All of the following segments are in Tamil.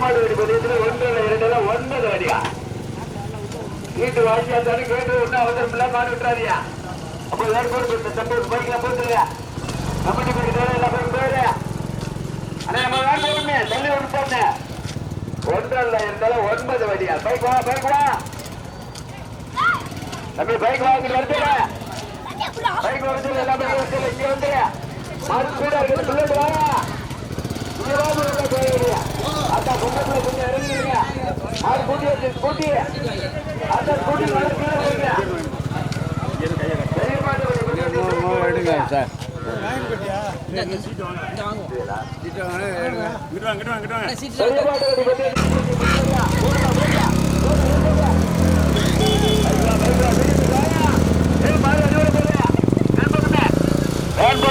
மாடு வெடி பதியத்துல ஒன்றில் இரண்டுல ஒன்பது அடியா? வீட்டு வாங்கியா தானே கேட்டு ஒன்றும் அவசரம் இல்ல மாடு விட்டுறாதியா அப்போ வேறு போட்டு தம்பி பைக்ல போட்டுருங்க கம்பெனி போய் தேவை எல்லாம் போய் போயிரு. அண்ணா நம்ம வேலை போடுங்க தள்ளி ஒன்று போடணே ஒன்றில் இருந்தாலும் ஒன்பது வடியா பைக் வா பைக் வா. தம்பி பைக் வாங்கிட்டு வருதுல பைக் வருது எல்லாமே வருது இங்க வந்து மாடு கூட இருக்குது பிள்ளைங்க வாங்க. இங்க வாங்க உள்ள போயிருங்க அத்தா குண்டத்துல கொஞ்சம் இறங்கிடுங்க மாடு கூட்டி வச்சு கூட்டி எடுங்க சார்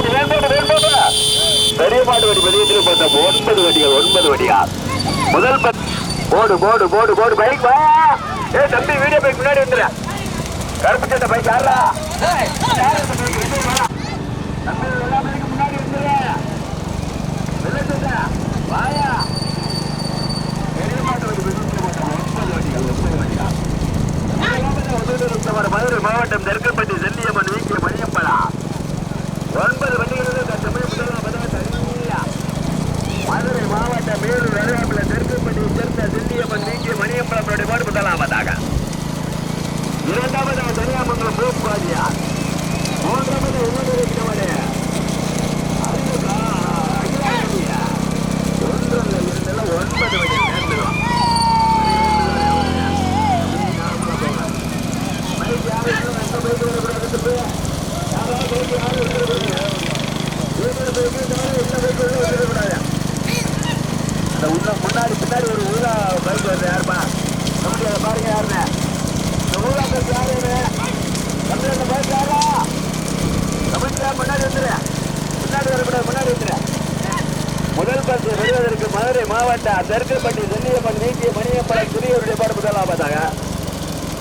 பெரிய பெரிய மாடு வடி வெளியத்தில் போட்ட ஒன்பது வடிகள் ஒன்பது வடியா முதல் பத் போடு போடு போடு போடு பைக் வா. ஏ தம்பி வீடியோ பைக் முன்னாடி வந்துரு. கருப்பு சட்டை பைக் சட்டை வாயா. பெரிய வடி வெளியத்தில் போட்ட ஒன்பது வடிகள் ஒன்பது வடியா மதுரை மாவட்டம் தெற்குப்பட்டி செல்லியம்மன் வீக்கிய மணியம்பலா ஒன்பது வண்டிகளுக்கு தற்சமயம் முதலாம் பதவி தனியா மதுரை மாவட்டம் மேலூர் அருகாமையில் தெற்குப்பட்டி சேர்ந்த செல்லியம்மன் வீக்கிய மணியம்பலத்தினுடைய மாடு முதலாவதாக இரண்டாவது தனியாமங்கலம் மூப்பாதியா மூன்றாவது உணவு இருக்கிறவனே ஒன்றில் இருந்தெல்லாம் ஒன்பது வண்டி நேர்ந்துடும் அந்த உள்ள முன்னாடி பின்னாடி ஒரு ஊழா பைக் வருது யாருப்பா தம்பி அதை பாருங்க யாருன்னு இந்த ஊழா பைக் யாருன்னு தம்பி அந்த பைக் யாரா தமிழ்ச்சியா முன்னாடி வந்துரு முன்னாடி வரக்கூடாது முன்னாடி வந்துரு முதல் பரிசு பெறுவதற்கு மதுரை மாவட்டம் தெற்குப்பட்டி செல்லியம்மன் நீக்கிய மணியப்பட குடியவருடைய பாடு முதலாவதாக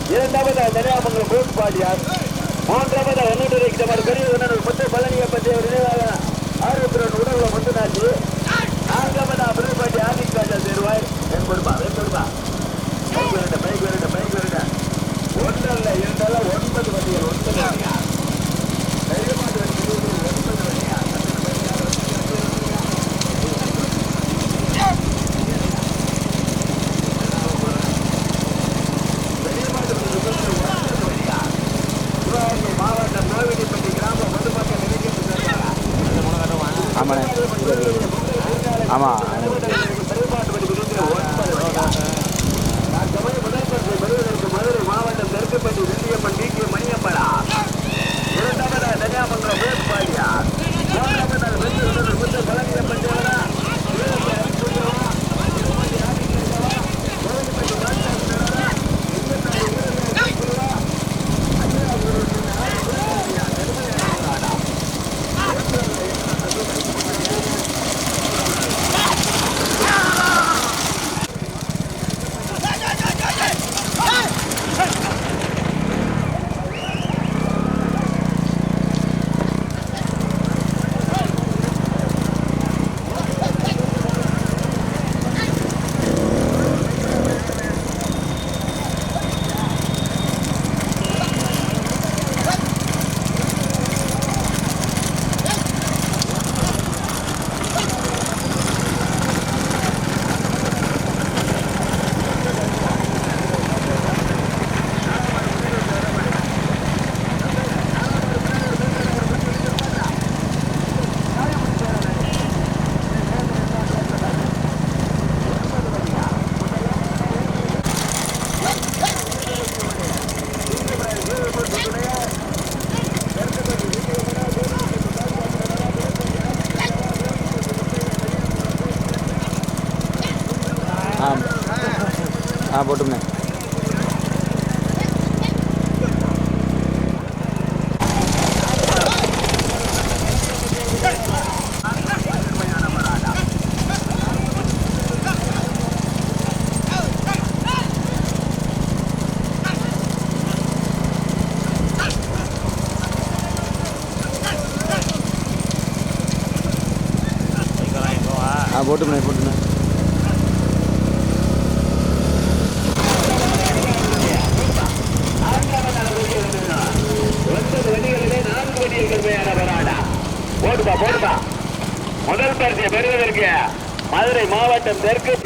இரண்டாவது தனியாமங்கலம் கோட்பாடியார் மூன்றாவது ஒன்னூறு கிட்டமாறு பெரிய உணர்வு முத்து பழனியை பற்றிய ஒரு நினைவாக ஆர்வத்துடன் உடல்ல முத்துனாச்சு நான்காவது பிரபாட்டி ஆதிக் சேருவாய் என் கொடுப்பா என் கொடுப்பா பைக் வருட பைக் வருட பைக் வருட ஒன்றல்ல இரண்டல்ல ஒன்பது வண்டிகள் ஒன்பது ஆ போட்டுமே ஆ போட்டுமே போட்டுமே தெற்கு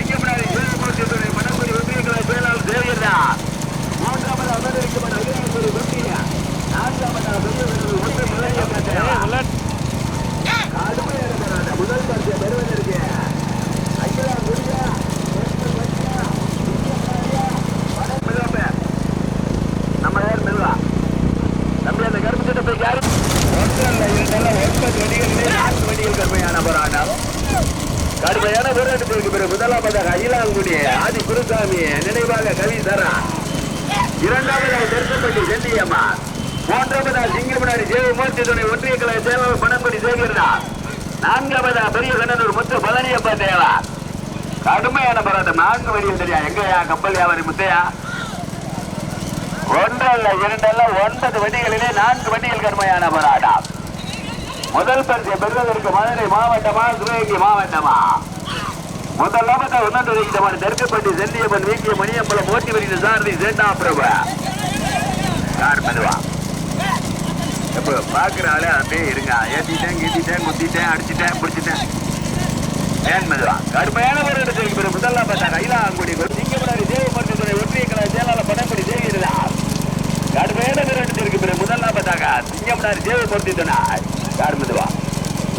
முதலாவதாக அகிலாங்குடி ஆதி குருசாமி நினைவாக கவி தரா. இரண்டாவதாக தெற்கப்பட்டி செல்லியம்மா மூன்றாவதாக சிங்கமனாடி ஜெயமூர்த்தி துணை ஒன்றிய கலை செயலாளர் பணம்படி சேகர்தா நான்காவதா பெரிய கண்ணனூர் முத்து பழனியப்பா தேவா. கடுமையான போராட்டம். நான்கு வழியும் தெரியா? எங்கயா? கப்பல் வியாபாரி முத்தையா? ஒன்றல்ல இரண்டல்ல ஒன்பது வண்டிகளிலே நான்கு வண்டிகள் கடுமையான போராட்டம். முதல் பரிசை பெறுவதற்கு மதுரை மாவட்டமா சிவகங்கை மாவட்டமா? முதலாவது இந்த மாதிரி தெற்குப்பட்டி செல்லியம்மன் வீக்கிய மணியம்பலம் ஓட்டி வருகிற சாரதி சேட்டா பிரபு? யார் மெதுவா? இப்போ பார்க்குற ஆளே அப்படியே இருங்க. ஏற்றிட்டேன் கீட்டிட்டேன் குத்திட்டேன் அடிச்சிட்டேன் பிடிச்சிட்டேன். ஏன் மெதுவா? கடுமையான போராட்டத்திற்கு பிறகு முதல்ல பார்த்தா கைலாங்குடி சிங்கமனாடி தேவமூர்த்தி துறை ஒன்றிய கலா செயலாளர் படம்படி செய்கிறதா கடுமையான போராட்டத்திற்கு பிறகு முதல்ல பார்த்தாங்க சிங்கமனாடி தேவமூர்த்தி துணை யார் மெதுவா?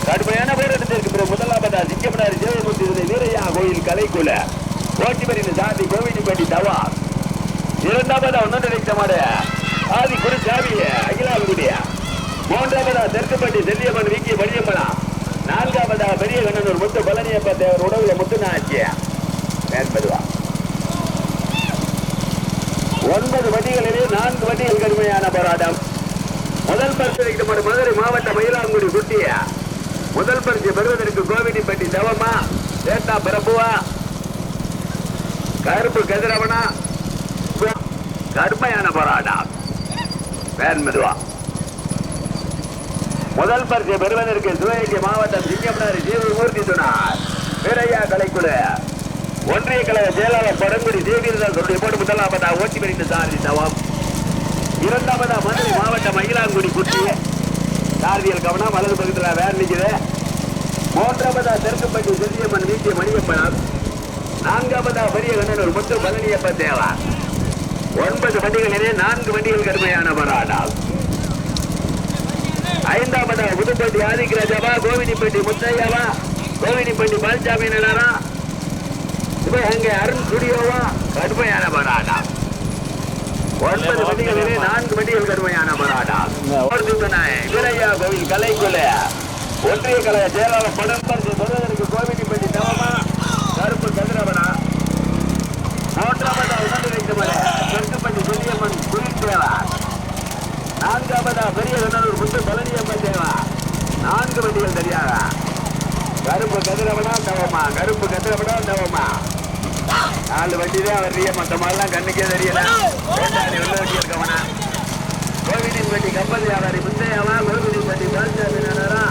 கடுமையான போராட்டத்திற்கு பிறகு முதலாம் பார்த்தா சிங்கமனாடி தேவமூர்த்தி துணை வீரையா கோயில் கலைக்குல. ஓட்டிமரின் சாதி கோவிலிப்பட்டி தவா. இரண்டாவதா ஒன்று நினைத்த மாடு ஆதி குருசாமி அகிலாங்குடியா மூன்றாவதா தெற்குப்பட்டி செல்லியம்மன் வீக்கிய மணியம்மனா. நான்காவதா பெரிய கண்ணனூர் முத்து பழனியப்ப தேவர் உடவுல முத்துநாச்சியா. மேற்பதுவா ஒன்பது வண்டிகளிலே நான்கு வண்டிகள் கடுமையான போராட்டம். முதல் பரிசு வைக்கப்பட்ட மதுரை மாவட்ட மயிலாங்குடி குட்டிய. முதல் பரிசு பெறுவதற்கு கோவிலிப்பட்டி தவமா சேட்டா பிரபுவா கருப்பு கதிரவனா கருமையான போராட்டம். வேன் மெதுவா. முதல் பரிசு பெறுவதற்கு சிவகங்கை மாவட்டம் சிங்கம்னாரி ஜீவமூர்த்தி சொன்னார். வீரையா கலைக்குழு. ஒன்றிய கழக செயலாளர் படங்குடி தேவியர்கள் அவருடைய போட்டு முதலாவதா ஓட்டி பிரிந்த சாரதி தவம். இரண்டாவதா மதுரை மாவட்டம் மயிலாங்குடி குட்டி. சாரதியல் கவனம் வலது பக்கத்தில் வேறு நிற்குது மூன்றாவதா தெற்குப்பட்டி செல்லியம்மன் வீட்டிய மணியப்பனம் நான்காவதா பெரிய ஒரு முத்து பழனியப்ப தேவா. ஒன்பது வண்டிகளிலே நான்கு வண்டிகள் கடுமையான போராட்டம். ஐந்தாவதா புதுப்பட்டி ஆதிக்கிராஜாவா கோவினிப்பட்டி முத்தையாவா கோவினிப்பட்டி பால்சாமி இப்போ அங்கே அருண் ஸ்டுடியோவா கடுமையான போராட்டம். ஒன்பது மணிகளிலே நான்கு மணிகள் கடுமையான போராட்டம். வீரையா கோவில் கலைக்குல ஒன்றிய கலை செயலாளர் படம் சொல்வதற்கு பெறுவதற்கு கோவினிப்பட்டி தவமா கருப்பு கதிரவனா. மூன்றாவதா உணர்ந்து வைத்தமலை தெற்குப்பட்டி சொல்லியம்மன் குறித்தேவா நான்காவதா பெரிய கண்ணூர் முத்து பழனியம்மன் தேவா. நான்கு வண்டிகள் தெரியாதா கருப்பு கதிரவனா தவமா கருப்பு கதிரவனா தவமா. நாலு வண்டி தான் வர்றிய மற்ற மாதிரிலாம் கண்ணுக்கே தெரியல. வேண்டாடி உள்ள வண்டி இருக்கவனா? கோவிலின் பட்டி கப்பல் வியாபாரி முத்தையாவா கோவிலின் பட்டி பால்சாமி நானரா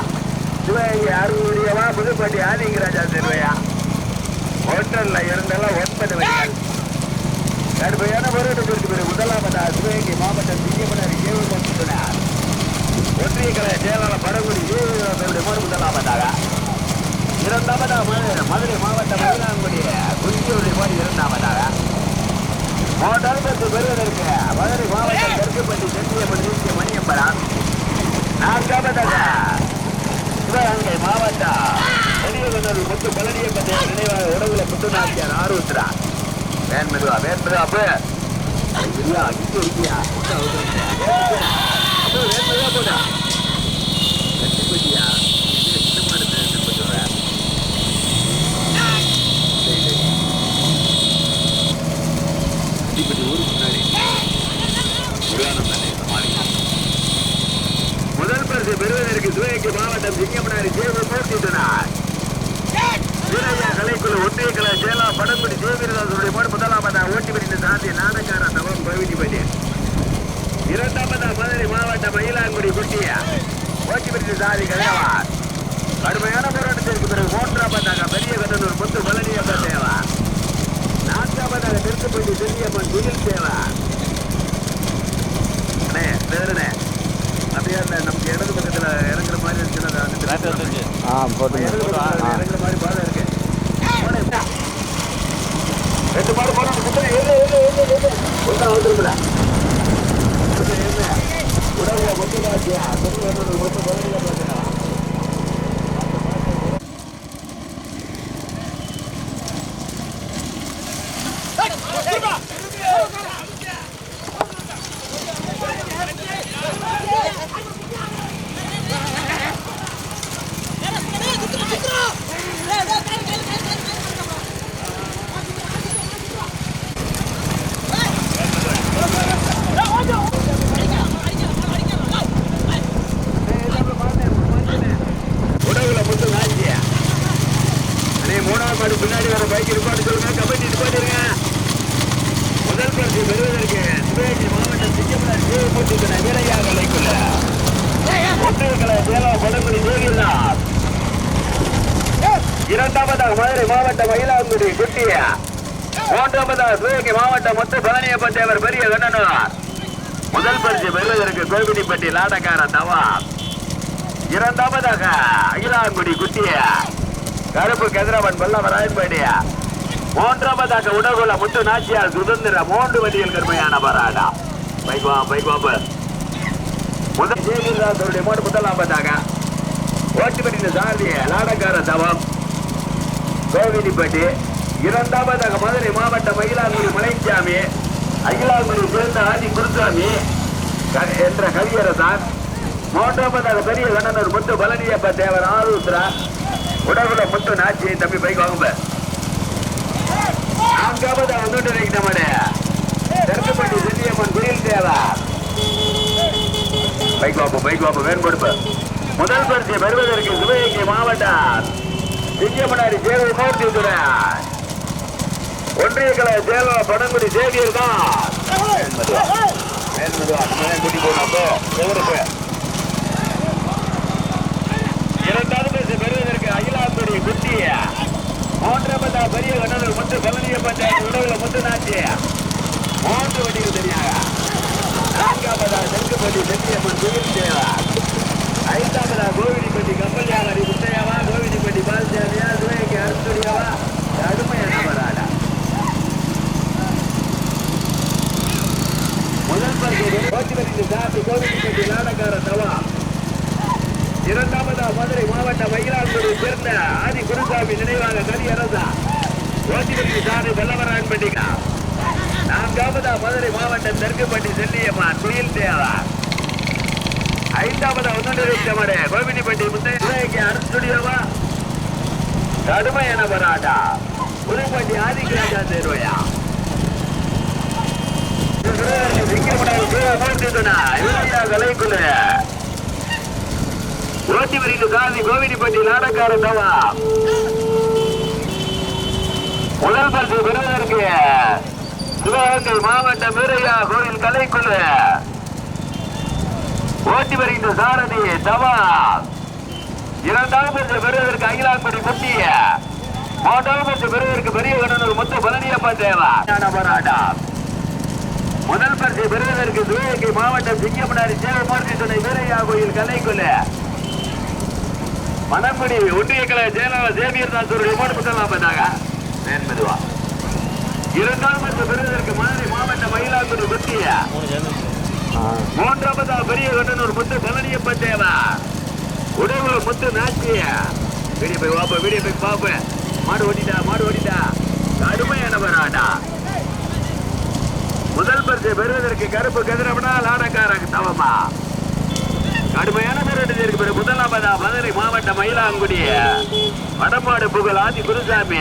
சிவகங்கை அருள்முடியவா புதுப்பட்டி ஆதிங்கராஜா திருவையா? ஹோட்டல்ல இருந்தெல்லாம் ஒன்பது வண்டிகள் கடுமையான போராட்டத்திற்கு பிறகு முதலாவதா? சிவகங்கை மாவட்டம் சிங்கமனாரி தேவமூர்த்தினார் ஒன்றிய கழக செயலாளர் படகுடி ஜீவனுடைய மூணு முதலாவதாக. இரண்டாவதா மதுரை மாவட்டம் மயிலாங்குடி குஞ்சியுடைய போது இரண்டாவதாக மூன்றாவது பத்து பெறுவதற்கு மதுரை மாவட்டம் தெற்குப்பட்டி சென்னியப்படி வீசிய நான்காவதாக சிவகங்கை மாவட்டம் பெரியவர்கள் முத்து பழனியப்பட்ட நினைவாக உடவுல புத்துநாச்சியார் ஆர்வத்துறா வேன் மெதுவா அப்ப இல்லையா இங்க இருக்கியா அப்போ வேன் மெதுவா போடா கட்டி போட்டியா சின்ன மாடு திரும்ப சொல்றேன் கட்டிப்பட்டி ஊருக்கு முன்னாடி புராணம் தானே சமாளிக்கும் முதல் பரிசு பெறுவதற்கு Sivaganga Yeah, I think we're going to பரிசு பெறுவதற்கு சிவகங்கை மாவட்டம் சிங்கமலர் சிவமூர்த்தி வீரையா கலைக்குள்ள ஒன்றியக்கலை சேலம் படங்குடி ஜோகிர்நாத் இரண்டாவதாக மதுரை மாவட்டம் மயிலாங்குடி குட்டிய மூன்றாவதாக சிவகங்கை மாவட்டம் முத்து பழனியப்பன் தேவர் பெரிய கண்ணனார். முதல் பரிசு பெறுவதற்கு கோவிடிப்பட்டி லாடக்கார தவா இரண்டாவதாக அகிலாங்குடி குட்டிய. கருப்பு கதிரவன் பல்லவராயன்பேடிய மூன்றாவதாக உடகுல முத்து நாச்சியார் சுதந்திர மூன்று வழியில் கருமையான பராடா. பைக்வா பைக்வாப்பு முதல் ஜெயகிரிதாசருடைய மூணு முதலாவதாக ஓட்டுப்பட்டின சாரதிய லாடக்கார தவம் கோவிலிப்பட்டி. இரண்டாவதாக மதுரை மாவட்டம் மயிலாங்குடி மலைச்சாமி அகிலாங்குடி சேர்ந்த ஆதி குருசாமி க- என்ற கவியரசான் மூன்றாவதாக பெரிய கண்ணனர் முத்து பழனியப்ப தேவர் ஆரூத்ரா. உடகுல முத்து நாச்சி தம்பி பைக் வாங்குவேன் நான்காவது வந்துட்டு நம்முடைய தெற்குப்பட்டி செல்லியம்மன் குயில் தேவா பைக் வாப்பு பைக் வாப்பு வேறுபடுப்பு முதல் பரிசை பெறுவதற்கு சிவகங்கை மாவட்டம் சிங்கமனாரி சேவை மூர்த்தி துறை. ஒன்றிய கலை சேலம் படங்குடி சேவியர் தான். போனப்போ எவருக்கு இரண்டாவது பரிசு பெறுவதற்கு அகிலாந்துறை குட்டிய மூன்றாவதா பெரிய கண்ணூர் முத்து பழனிய பஞ்சாயத்து உடவுல முத்து நாச்சி மூன்று வண்டிகள் தெரியாங்க நான்காவதா தெற்குப்பட்டி செட்டியம்மன் கோவில் தேவா ஐந்தாவதா கோவிலிப்பட்டி கம்பல்யாளரி முத்தையாவா கோவிலிப்பட்டி பால்சாமியா சிவகங்கை அருத்துடியாவா கடுமையான வராடா முதல் பரிசு கோச்சிபதி சாப்பி கோவிலிப்பட்டி நாடகார தவா இரண்டாவதா மதுரை மாவட்ட மயிலாடுதுறை சேர்ந்த ஆதி குருசாமி நினைவாக கரியரசா ஓட்டிபதி சாமி வெள்ளவரான் பண்டிகா நான்காவதா மதுரை மாவட்டம் தெற்குப்பட்டி செல்லியம்மான் குயில் தேவா ஐந்தாவதா ஒன்றியமடே கோவிலிப்பட்டி முத்தைக்கு அருstudiyoவா கடுமையான பராட்டா புதுப்பட்டி ஆதிக்கிராஜா தேர்வையா ஓட்டி வரிக்கு காந்தி கோவிலிப்பட்டி நாடக்கார தவா முதல் பரிசு பெறுவதற்கு சிவகங்கை மாவட்டம் வீரையா கோவில் கலைக்குழு. ஓட்டி வருகின்ற சாரதி தவா இரண்டாம் பரிசு பெறுவதற்கு அகிலாக்குடி முத்திய மூன்றாம் பரிசு பெறுவதற்கு பெரிய கண்ணூர் முத்து பழனியப்பா தேவா போராட்டா முதல் பரிசு பெறுவதற்கு சிவகங்கை மாவட்டம் சிங்கமனாரி சேவமூர்த்தி துணை வீரையா கோயில் கலைக்குழு மணக்குடி ஒன்றிய கலை ஜெயலலிதா சேவியர் தாசருடைய மூணு புத்தகம் பார்த்தாங்க. மெதுவா. இரண்டாம் பரிசு பெறுவதற்கு மதுரை மாவட்ட மயிலாக்குடி குத்திய ஆ மூன்றாவதா பெரிய கண்டனூர் முத்து பழனியப்ப தேவா உடவுல முத்து நாச்சிய. வீடியோ போய் வாப்ப வீடியோ போய் பாப்ப மாடு ஓடிடா மாடு ஓட்டிட்டா கடுமையானவராடா. முதல் பரிசு பெறுவதற்கு கருப்பு கதிரவனா லாடக்காரங்க தவமா? கடுமையான பேரடி இருக்கு பிறகு முதலாமதா மதுரை மாவட்ட மயிலாங்குடி. வடமாடு புகழ் ஆதி குருசாமி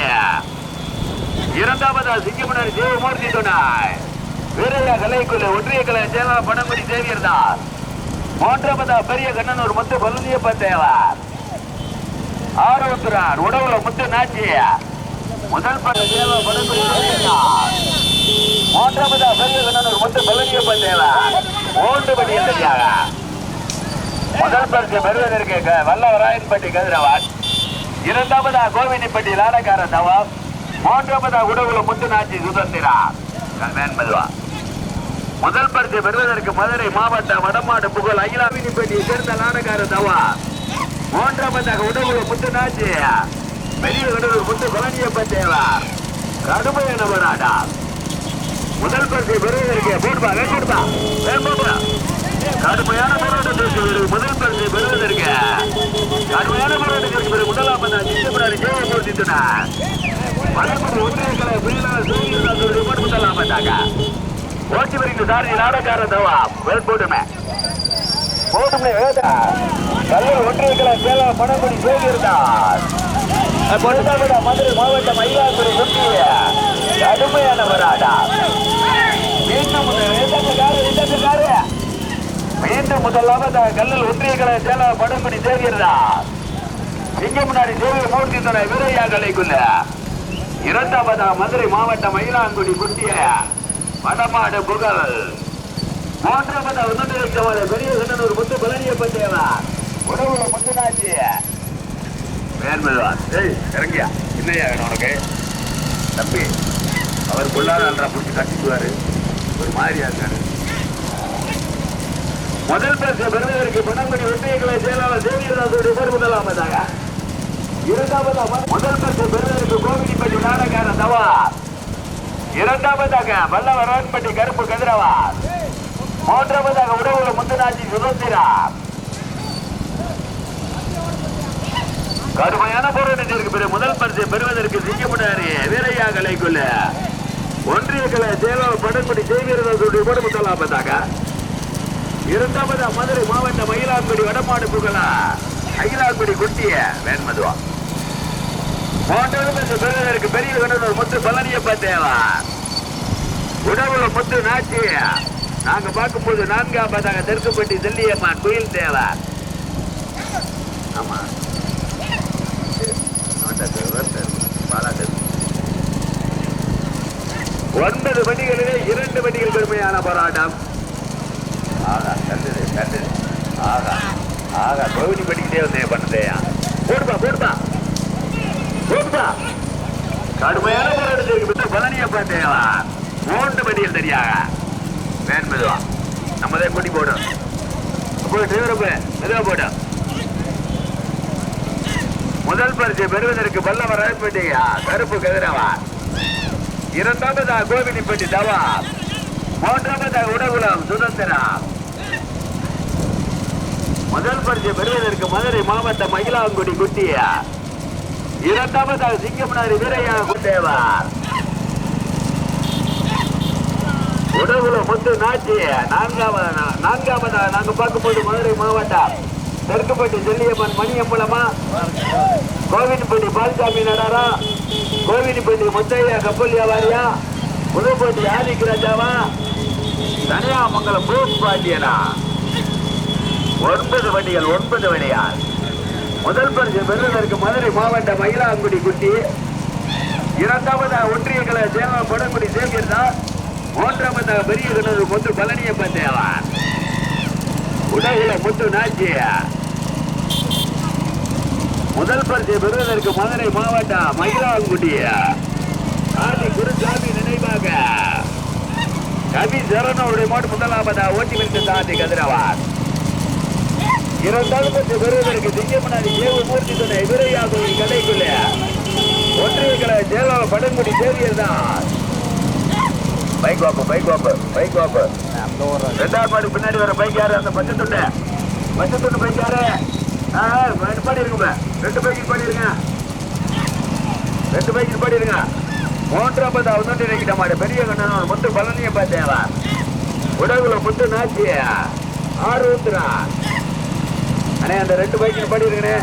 இரண்டாவதா சிங்கமணர் ஜீவமூர்த்தி துணாய் வீரையா கலைக்குள்ள ஒன்றிய கலை சேவா பணங்குடி சேவியர் தான் மூன்றாவதா பெரிய கண்ணனூர் முத்து பழனியப்ப தேவார். ஆரோக்கியார் உடவுல முத்து நாச்சிய முதல் பட்ட சேவா பணங்குடி சேவியர் தான். மூன்றாவதா பெரிய கண்ணனூர் முத்து பழனியப்ப தேவார். மூன்று படி முதல் பரிசு பெறுவதற்கு க- வல்லவராயன்பட்டி கதிரவான். இரண்டாவதா கோவினிப்பட்டி லாடக்கார தவம். மூன்றாவதா உடவுல முத்து நாச்சி சுதந்திரா. மேன்மதுவா முதல் பரிசு பெறுவதற்கு மதுரை மாவட்டம் வடமாடு புகழ் அகிலாவினிப்பட்டியை சேர்ந்த லாடக்கார தவா. மூன்றாவதாக புத்து முத்துநாச்சி. பெரிய கடலூர் முத்து பழனியப்ப தேவா. கடுமையான போராடா முதல் பரிசு பெறுவதற்கு போட்பா வேண்டுப்பா வேண்டுப்பா கடுமையான போராட்டத்திற்கு முதல் பரிசு பெறுவதற்கு கடுமையான போராட்டத்திற்கு பிறகு முதலாம் சிங்கப்படாரி ஜெயமூர்த்தி சொன்னார் மலர்புரி ஒன்றியங்களை பிரிவினர் சூரியன் முதலாம் பந்தாக ஓட்டி வருகின்ற சாரதி நாடகார தவா வேல் போட்டுமே போட்டுமே வேதா. கல்லூர் ஒன்றியங்களை சேலா பணங்குடி சேர்ந்திருந்தார் பொருளாதார மதுரை மாவட்ட மயிலாடுதுறை ஒன்றிய கடுமையான வராடா மீண்டும் முதல் இரண்டாவது மீண்டும் முதலாவது கல்லல் ஒன்றியங்களை சேலா பணங்குடி சேர்கிறார் இங்க முன்னாடி சேவை மூர்த்தி துணை வீரையா கலைக்குள்ள. இரண்டாவதா மதுரை மாவட்ட மயிலாங்குடி குட்டிய வடமாடு புகழ். மூன்றாவதா உன்னத பெரிய கண்ணனூர் முத்து பலனியை தேவா உடவுல முத்துனாச்சி மேன்மல்வான் ஏய் இறங்கியா. என்னையா வேணும் உனக்கு? தம்பி அவர் கொள்ளாத பிடிச்சி கட்டிக்குவாரு. ஒரு மாதிரியா இருக்காரு. முதல் பரிசு பெறுவதற்கு பணமணி ஒன்றியங்களை செயலாளர் தேவியதாசோடு பேர் முதலாவதாக இரண்டாவது முதல் பரிசு பெறுவதற்கு கோவிலிப்பட்டி நாடகார தவா இரண்டாவதாக வல்லவரன்பட்டி கருப்பு கதிரவார் மூன்றாவதாக உடவுல முத்துநாச்சி சுதந்திரா. கடுமையான போராட்டத்திற்கு பிறகு முதல் பரிசை பெறுவதற்கு சிங்கமுடாரி வீரையா கலைக்குள்ள ஒன்றிய கலை செயலாளர் படங்குடி செய்வீரர்களுடைய கூட முதலாவதாக இரண்டாவது மதுரை மாவட்ட மயிலாக்குடி வடமாடு புகழா மயிலாக்குடி குட்டிய வேண்மதுவா மூன்றாவது பரிசு பெறுவதற்கு பெரிய கணவர் முத்து பழனியப்ப தேவா உணவுல முத்து நாச்சி. நாங்க பார்க்கும்போது நான்காவதாக தெற்குப்பட்டி செல்லியம்மான் குயில் தேவா. ஆமா. ஒன்பது வண்டிகளிலே இரண்டு வண்டிகள் பெருமையான போராட்டம். ஆகா கண்டுது கண்டுது ஆகா ஆகா கோவிலி படிக்கிட்டே வந்தேன் பண்ணதேயா? போடுப்பா போடுப்பா. போடுப்பா கடுமையான போராட்டத்திற்கு பின்னர் பழனிய பார்த்தேவா? மூன்று வண்டிகள் தெரியாக வேன் மெதுவா. நம்மதே கூட்டி போடும் போய் டிரைவரை போய் மெதுவா போடும் முதல் பரிசு பெறுவதற்கு பல்லவ ராயப்பட்டியா கருப்பு கதிரவா? இரண்டாவதா கோவிலிப்பட்டி தவா மூன்றாவதா உடகுலம் சுதந்திரா முதல் பரிசு பெறுவதற்கு மதுரை மாவட்ட மயிலாங்குடி குட்டியா? இரண்டாவதாக சிங்கமனாரி வீரையா குண்டேவா உடவுல முத்து நாச்சி நான்காவது நான்காவதா நாங்க பார்க்கும்போது மதுரை மாவட்டம் தெற்குப்பட்டி செல்லியம்மன் மணியம்பலமா கோவில்பட்டி பால்சாமி நடாரா கோவில்பட்டி முத்தையா கப்பல்யா வாரியா புதுப்பட்டி ஆதிக்கு ராஜாவா தனியாமங்கலம் பூ பாண்டியனா. ஒன்பது வண்டிகள் ஒன்பது வண்டியார். முதல் பரிசு பெறுவதற்கு மதுரை மாவட்ட மயிலாங்குடி குட்டி. இரண்டாவது ஒன்றிய கலை படங்குடி சேவியர் தான் மூன்றாவது பெரிய கிணறு முத்து பழனியப்ப தேவா உலகில முத்து நாச்சியா முதல் பரிசு பெறுவதற்கு மதுரை மாவட்டம் மயிலாங்குடி. ஆதி குருசாமி நினைவாக. கவி சரணனுடைய மாட்டு முதலாவதா ஓட்டி வைத்து தாண்டி கதிரவான் இரண்டாவது பரிசு பெறுவதற்கு சிங்கமனாடி ஏவு மூர்த்தி துணை வீரையா கோவில் கடைக்குள்ள ஒன்றிய கழக செயலாளர் படங்குடி தேவியர் தான். பைக் வாப்பு பைக் வாப்பு பைக் வாப்பு. ரெண்டாவது மாடி பின்னாடி வர பைக் யாரு? அந்த பச்சை துண்டு. பச்சை துண்டு பைக் யாரு? ரெண்டு பாடி இருக்குங்க ரெண்டு பைக்கு நிப்பாட்டி இருங்க. ரெண்டு பைக்கு நிப்பாட்டி இருங்க. மூன்றாவது அவனோட்டு நினைக்கிட்ட மாடு. பெரிய கண்ணன் முத்து பழனியை பார்த்தேவா உடகுல முத்து நாச்சி ஆறு ஊத்துறான். அண்ணே அந்த ரெண்டு பைக் நிப்பாட்டி இருக்குண்ணே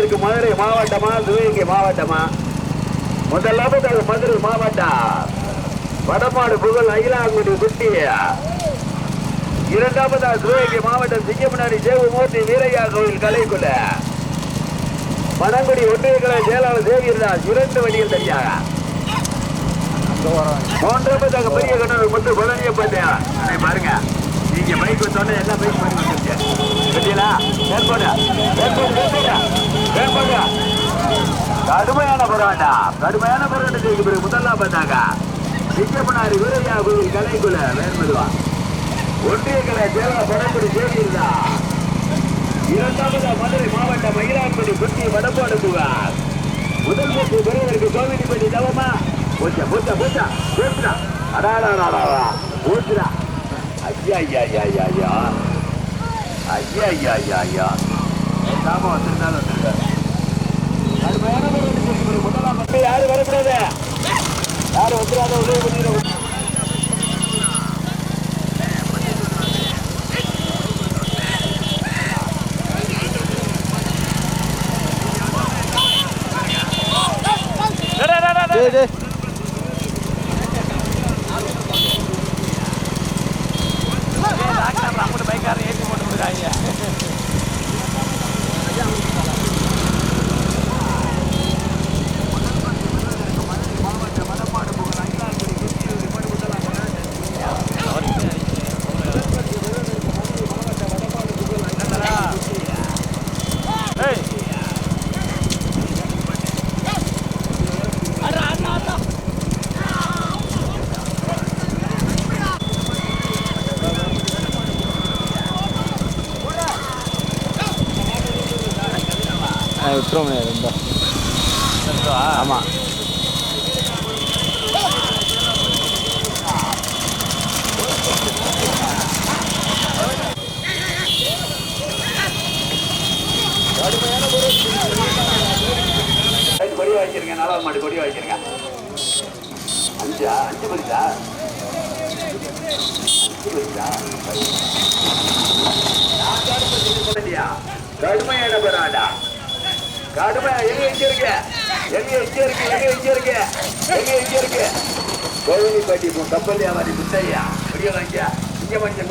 இருக்கு மதுரை மாவட்டமா சிவகங்கை மாவட்டமா? முதலாவது மதுரை மாவட்டம் வடமாடு புகழ் அகிலாங்குடி குட்டி. இரண்டாவதா சிவகங்கை மாவட்டம் சிங்கமனாரி தேவமூர்த்தி வீரையா கோவில் கலைக்குள்ள. பனங்குடி ஒன்றியக்கலை செயலாளர் தேவியர்தாஸ் இரண்டு வழியில் ஒரு மூன்றாவதாக பெரிய கண்ணூர் முத்து பழனிய பார்த்தேன் அண்ணே பாருங்க. நீங்க பைக் வச்சோடனே என்ன பைக் பண்ணி வச்சிருக்கீங்க கட்டியலா ஏற்பாடு ஏற்பாடு ஏற்பாடு ஏற்பாடு கடுமையான போராட்டம். கடுமையான போராட்டத்துக்கு பிறகு முதல்லாம் பார்த்தாங்க சிங்கப்பனாரி வீரையா கோயில் கலைக்குள்ள வேறுபடுவா. ஒன்றிய கலை தேவா படப்படி தேடியிருந்தா இரண்டாவது மதுரை மாவட்ட மயிலாடுதுறை குட்டி வடபாடு புகார். முதல் பத்து பெறுவதற்கு கோவிலிப்பட்டி தவமா? போச்சா போச்சா போச்சா? போச்சுடா அடாடா போச்சுடா. ஐயா ஐயா ஐயா ஐயா ஐயா ஐயா ஐயா ஐயா ஐயா சாம வந்திருந்தாலும் வந்திருக்காரு கடுமையான ஒரு ஒரு முதலாம் பந்து யாரு வரக்கூடாது யாரு வந்துடாத உதவி பண்ணிட விட்டுருவோம் ரொம்ப ஆமாம் கொடி வாங்கிருங்க நாலாவது மாடு கொடி வாங்கிருங்க அஞ்சா அஞ்சு பரிசா கடுமையான பராடா கடுமை எங்க எங்க இருக்கு எங்க எங்க இருக்கு எங்க எங்க இருக்கு எங்க எங்க இருக்கு கோவிலிப்பட்டி கப்பல் வியாபாரி முத்தையா. பெரிய வாங்கியா இங்க வாங்கிய